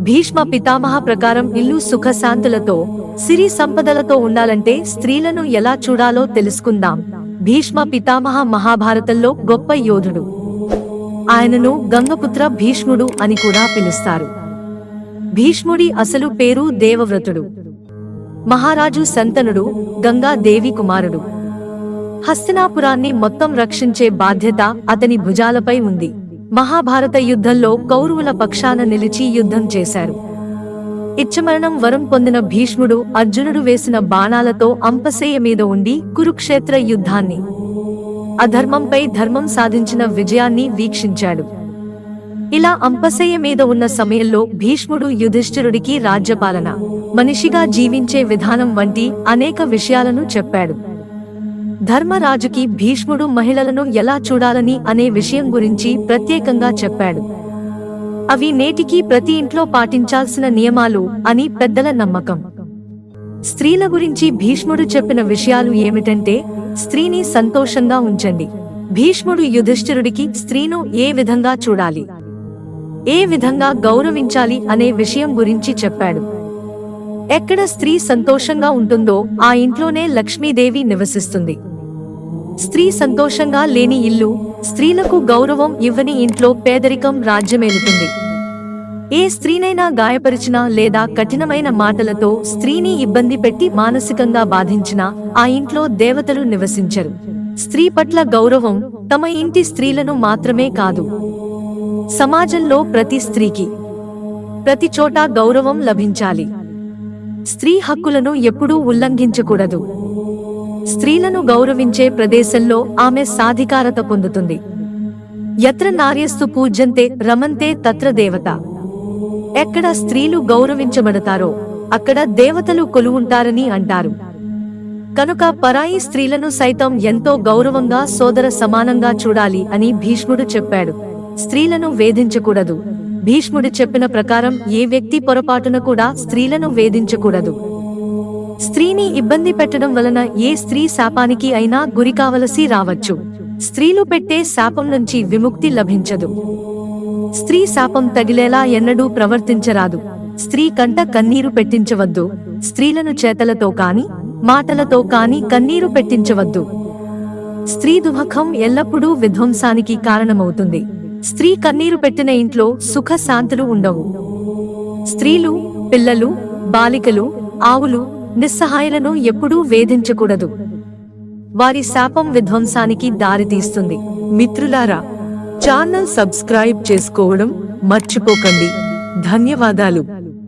భీష్మ పితామహ ప్రకారం ఇల్లు సుఖశాంతులతో సిరి సంపదలతో ఉండాలంటే స్త్రీలను ఎలా చూడాలో తెలుసుకుందాం. భీష్మ పితామహ మహాభారతంలో గొప్ప యోధుడు. ఆయనను గంగపుత్ర భీష్ముడు అని కూడా పిలుస్తారు. భీష్ముడి అసలు పేరు దేవవ్రతుడు. మహారాజు సంతనుడు గంగా దేవి కుమారుడు. హస్తినాపురాన్ని మొత్తం రక్షించే బాధ్యత అతని భుజాలపై ఉంది. మహాభారత యుద్ధంలో కౌరవుల పక్షాన నిలిచి యుద్ధం చేశారు. ఇచ్చమరణం వరం పొందిన భీష్ముడు అర్జునుడు వేసిన బాణాలతో అంపశయ్య మీద ఉండి కురుక్షేత్ర యుద్ధాన్ని అధర్మంపై ధర్మం సాధించిన విజయాన్ని వీక్షించాడు. ఇలా అంపశయ్య మీద ఉన్న సమయంలో భీష్ముడు యుధిష్ఠిరుడికి రాజ్యపాలన మనిషిగా జీవించే విధానం వంటి అనేక విషయాలను చెప్పాడు. ధర్మరాజుకి భీష్ముడు మహిళలను ఎలా చూడాలని అనే విషయం గురించి ప్రత్యేకంగా చెప్పాడు. అవి నేటికీ ప్రతి ఇంట్లో పాటించాల్సిన నియమాలు అని పెద్దల నమ్మకం. స్త్రీల గురించి భీష్ముడు చెప్పిన విషయాలు ఏమిటంటే స్త్రీని సంతోషంగా ఉంచండి. భీష్ముడు యుధిష్ఠిరుడికి స్త్రీను ఏ విధంగా చూడాలి? ఏ విధంగా గౌరవించాలి అనే విషయం గురించి చెప్పాడు. ఎక్కడ స్త్రీ సంతోషంగా ఉంటుందో ఆ ఇంట్లోనే లక్ష్మీదేవి నివసిస్తుంది. స్త్రీ సంతోషంగా లేని ఇల్లు స్త్రీలకు గౌరవం ఇవ్వని ఇంట్లో పేదరికం రాజ్యమేలుతుంది. ఏ స్త్రీనైనా గాయపరిచినా లేదా కఠినమైన మాటలతో స్త్రీని ఇబ్బంది పెట్టి మానసికంగా బాధించినా ఆ ఇంట్లో దేవతలు నివసించరు. స్త్రీ పట్ల గౌరవం తమ ఇంటి స్త్రీలను మాత్రమే కాదు. సమాజంలో ప్రతి స్త్రీకి ప్రతి చోట గౌరవం లభించాలి. స్త్రీ హక్కులను ఎప్పుడూ ఉల్లంఘించకూడదు. స్త్రీలను గౌరవించే ప్రదేశంలో ఆమె సాధికారత పొందుతుంది. యత్ర నార్యస్తు పూజ్యంతే రమంతే తత్ర దేవత. ఎక్కడ స్త్రీలు గౌరవించబడతారో అక్కడ దేవతలు కొలువుంటారని అంటారు. కనుక పరాయి స్త్రీలను సైతం ఎంతో గౌరవంగా సోదర సమానంగా చూడాలి అని భీష్ముడు చెప్పాడు. స్త్రీలను వేధించకూడదు. భీష్ముడు చెప్పిన ప్రకారం ఏ వ్యక్తి పొరపాటున కూడా స్త్రీలను వేధించకూడదు. స్త్రీని ఇబ్బంది పెట్టడం వలన ఏ స్త్రీ శాపానికి అయినా గురి కావలసి రావచ్చు. స్త్రీలు పెట్టే శాపం నుంచి విముక్తి లభించదు. స్త్రీ శాపం తగిలేలా ఎన్నడూ ప్రవర్తించరాదు. స్త్రీ కంట కన్నీరు పెట్టించవద్దు. స్త్రీలను చేతలతో కాని మాటలతో కాని కన్నీరు పెట్టించవద్దు. స్త్రీ దుఃఖం ఎల్లప్పుడూ విధ్వంసానికి కారణమవుతుంది. స్త్రీ కన్నీరు పెట్టిన ఇంట్లో సుఖ శాంతులు ఉండవు. స్త్రీలు పిల్లలు బాలికలు ఆవులు నిస్సహాయులను ఎప్పుడూ వేధించకూడదు. వారి శాపం విధ్వంసానికి దారితీస్తుంది మిత్రులారా ఛానల్ సబ్స్క్రైబ్ చేసుకోవడం మర్చిపోకండి. ధన్యవాదాలు.